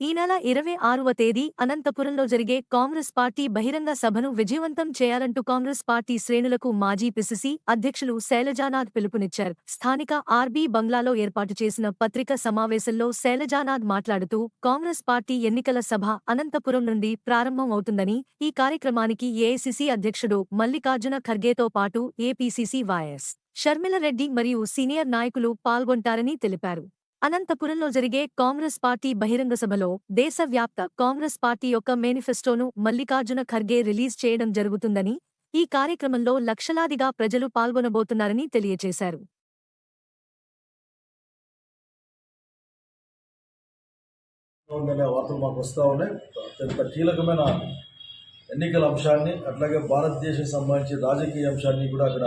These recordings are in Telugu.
ఈ నెల ఇరవై ఆరవ తేదీ అనంతపురంలో జరిగే కాంగ్రెస్ పార్టీ బహిరంగ సభను విజయవంతం చేయాలంటూ కాంగ్రెస్ పార్టీ శ్రేణులకు మాజీ పిసిసి అధ్యక్షులు శైలజానాథ్ పిలుపునిచ్చారు. స్థానిక ఆర్బీ బంగ్లాలో ఏర్పాటు చేసిన పత్రిక సమావేశంలో శైలజానాథ్ మాట్లాడుతూ కాంగ్రెస్ పార్టీ ఎన్నికల సభ అనంతపురం నుండి ప్రారంభం అవుతుందని ఈ కార్యక్రమానికి ఏఐసిసి అధ్యక్షుడు మల్లికార్జున ఖర్గేతో పాటు ఏపీసీసీ వైఎస్ షర్మిలరెడ్డి మరియు సీనియర్ నాయకులు పాల్గొంటారని తెలిపారు. అనంతపురంలో జరిగే కాంగ్రెస్ పార్టీ బహిరంగ సభలో దేశవ్యాప్త కాంగ్రెస్ పార్టీ యొక్క మేనిఫెస్టోను మల్లికార్జున ఖర్గే రిలీజ్ చేయడం జరుగుతుందని ఈ కార్యక్రమంలో లక్షలాదిగా ప్రజలు పాల్గొనబోతున్నారని తెలియజేశారు. వార్తలు మాకు వస్తూ ఉన్నాయి. అత్యంత కీలకమైన ఎన్నికల అంశాన్ని అట్లాగే భారతదేశం సంబంధించి రాజకీయ అంశాన్ని కూడా అక్కడ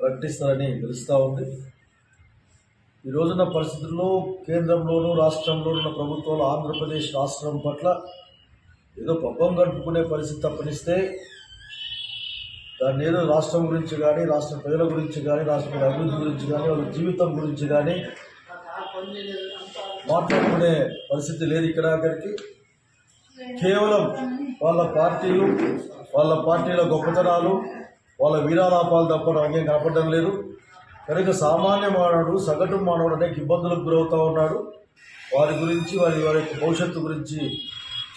ప్రకటిస్తారని తెలుస్తూ ఉంది. ఈ రోజున పరిస్థితుల్లో కేంద్రంలోనూ రాష్ట్రంలోనూ ఉన్న ప్రభుత్వాలు ఆంధ్రప్రదేశ్ రాష్ట్రం పట్ల ఏదో పబ్బం గడుపుకునే పరిస్థితి తప్పనిస్తే దాన్ని ఏదో రాష్ట్రం గురించి కానీ రాష్ట్ర ప్రజల గురించి కానీ రాష్ట్ర అభివృద్ధి గురించి కానీ వాళ్ళ జీవితం గురించి కానీ మాట్లాడుకునే పరిస్థితి లేదు ఇక్కడ అక్కడికి కేవలం వాళ్ళ పార్టీలు వాళ్ళ పార్టీల గొప్పతనాలు వాళ్ళ వీరాలాపాలు తప్ప నాకేం కనపడడం లేదు. కనుక సామాన్య మానవుడు సగటు మానవుడు అనేక ఇబ్బందులకు గురవుతూ ఉన్నాడు. వారి గురించి వారి వారి యొక్క భవిష్యత్తు గురించి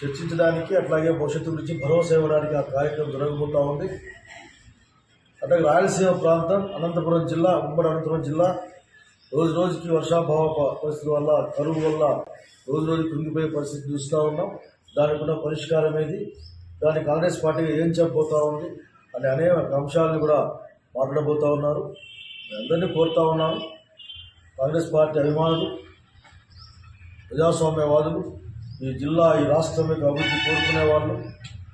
చర్చించడానికి అట్లాగే భవిష్యత్తు గురించి భరోసా ఇవ్వడానికి ఆ కార్యక్రమం జరగబోతూ ఉంది. అట్లాగే రాయలసీమ ప్రాంతం అనంతపురం జిల్లా ఉమ్మడి అనంతపురం జిల్లా రోజు రోజుకి వర్షాభావ పరిస్థితుల వల్ల కరువు వల్ల రోజు రోజు కృంగిపోయే పరిస్థితి చూస్తూ ఉన్నాం. దానికి ఉన్న పరిష్కారం ఏది? దాన్ని కాంగ్రెస్ పార్టీ ఏం చెప్పబోతూ ఉంది? అనే అనేక అంశాలను కూడా మాట్లాడబోతా ఉన్నారు. అందరినీ కోరుతా ఉన్నాను కాంగ్రెస్ పార్టీ అభిమానులు ప్రజాస్వామ్యవాదులు ఈ జిల్లా ఈ రాష్ట్రం యొక్క అభివృద్ధి కోరుకునే వాళ్ళు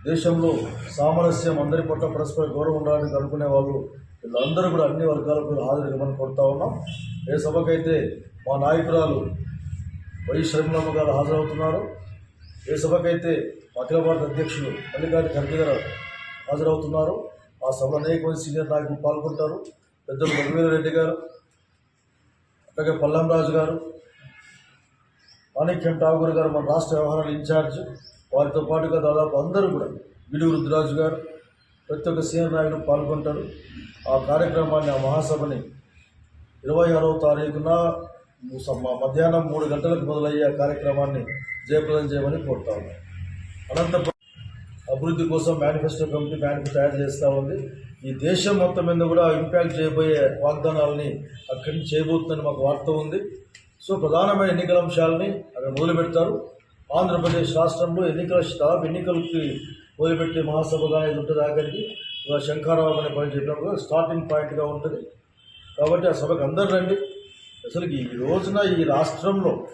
దేశంలో సామరస్యం అందరి పట్ల పరస్పర గౌరవం ఉండాలని అనుకునే వాళ్ళు వీళ్ళందరూ కూడా అన్ని వర్గాలకు హాజరు మనం కొడతా ఉన్నాం. ఏ సభకైతే మా నాయకురాలు వై షర్మిలమ్మ గారు హాజరవుతున్నారు ఏ సభకైతే అఖిల భారత అధ్యక్షులు మల్లికార్జున ఖర్గే గారు హాజరవుతున్నారు ఆ సభలో అనేక మంది సీనియర్ నాయకులు పాల్గొంటారు. పెద్దలు రఘువీర రెడ్డి గారు అలాగే పల్లం రాజు గారు మాణిక్యం ఠాగూర్ గారు మన రాష్ట్ర వ్యవహారాల ఇన్ఛార్జ్ వారితో పాటుగా దాదాపు అందరూ కూడా విడు రుద్రాజు గారు ప్రతి ఒక్క సీనియర్ నాయకుడు పాల్గొంటారు. ఆ కార్యక్రమాన్ని ఆ మహాసభని ఇరవై ఆరవ తారీఖున మధ్యాహ్నం మూడు గంటలకు మొదలయ్యే కార్యక్రమాన్ని జయప్రదం చేయమని కోరుతా ఉన్నాను అనంతపురం అభివృద్ధి కోసం మేనిఫెస్టో కమిటీ మేనిఫెస్టో తయారు చేస్తూ ఉంది. ఈ దేశం మొత్తం మీద కూడా ఇంపాక్ట్ చేయబోయే వాగ్దానాలని అక్కడి నుంచి చేయబోతుందని మాకు వార్త ఉంది. సో ప్రధానమైన ఎన్నికల అంశాలని అక్కడ మొదలు పెడతారు ఆంధ్రప్రదేశ్ రాష్ట్రంలో ఎన్నికల స్టాఫ్ ఎన్నికలకి మొదలుపెట్టే మహాసభగా ఇది ఉంటుంది అక్కడికి? ఇవాళ శంఖారావు అనే పని చెప్పినప్పుడు స్టార్టింగ్ పాయింట్గా ఉంటుంది. కాబట్టి ఆ సభకు అందరు రండి. అసలు ఈ రోజున ఈ రాష్ట్రంలో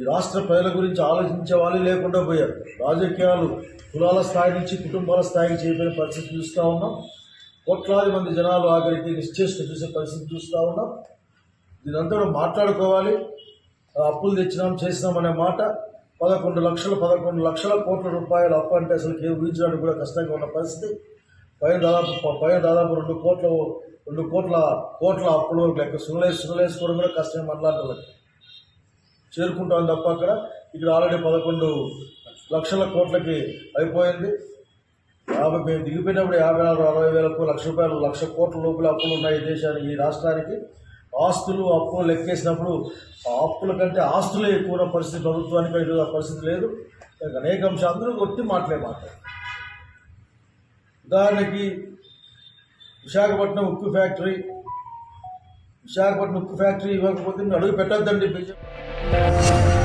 ఈ రాష్ట్ర ప్రజల గురించి ఆలోచించే వాళ్ళు లేకుండా పోయారు. రాజకీయాలు కులాల స్థాయి నుంచి కుటుంబాల స్థాయికి చేయబడిన పరిస్థితి చూస్తూ ఉన్నాం. కోట్లాది మంది జనాలు ఆఖరికి నిశ్చేష్ట చూసే పరిస్థితి చూస్తూ ఉన్నాం. దీనంతా కూడా మాట్లాడుకోవాలి. ఆ అప్పులు తెచ్చినాం చేసినాం అనే మాట. పదకొండు లక్షల పదకొండు లక్షల కోట్ల రూపాయల అప్పు అంటే అసలు ఊహించడానికి కూడా కష్టంగా ఉన్న పరిస్థితి. పైన దాదాపు పైన దాదాపు రెండు కోట్ల రెండు కోట్ల కోట్ల అప్పులు లెక్క సునలేసి సునలేసుకోవడం కూడా కష్టమే మనలాంటి వాళ్ళకి చేరుకుంటాం తప్ప అక్కడ ఇక్కడ ఆల్రెడీ పదకొండు లక్షల కోట్లకి అయిపోయింది. యాభై మేము దిగిపోయినప్పుడు యాభై నాలుగు అరవై వేలకు లక్ష రూపాయలు లక్ష కోట్ల లోపల అప్పులు ఉన్నాయి ఈ దేశానికి ఈ రాష్ట్రానికి. ఆస్తులు అప్పులు లెక్కేసినప్పుడు ఆ అప్పుల కంటే ఆస్తులే ఎక్కువ పరిస్థితి ప్రభుత్వానికి ఈరోజు ఆ పరిస్థితి లేదు. అనేక అంశాలు అందరూ కొట్టి మాటలే మాట్లాడు ఉదాహరణకి విశాఖపట్నం ఉక్కు ఫ్యాక్టరీ. విశాఖపట్నం ఉక్కు ఫ్యాక్టరీ ఇవ్వకపోతే మీరు అడుగు పెట్టద్దండి బీజేపీ. Thank you.